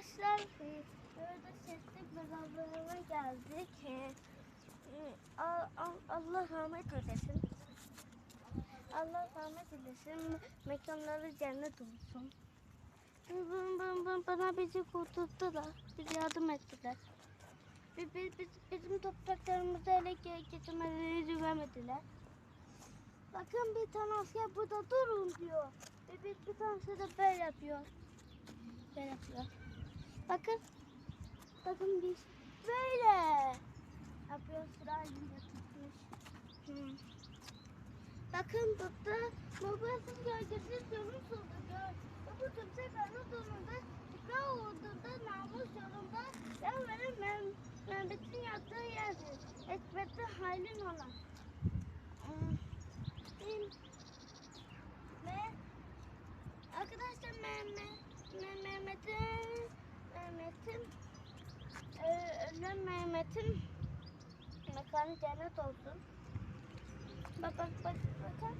Arkadaşlar burada sesli beraberime geldik. E, e, Allah rahmet eylesin. Allah rahmet eylesin. Mekanları cennet olsun. Bana bizi kurtardılar. Bize yardım ettiler. Bi- bi- biz- Bizim topraklarımızı ele ge- geçirmeleri izin vermediler. Bakın bir tane asker burada durun diyor. Ve bir, bir tanesi de böyle yapıyor. Bakın. Bakın biz böyle yapıyor. Sıra tutmuş. Hmm. Bakın burada mobilsiz gölgesiz yolun soluyor. Bu kimse kanı donunda çıkar olduğunda namus yolunda yan veren mem Mehmet'in yattığı yerdir. Ekmekte halin olan. Hmm. Benim- Me Arkadaşlar Mehmet Me- Mehmet'in Mehmet'in ölen Mehmet'in mekanı cennet olsun. Bak bak bak. Bakın.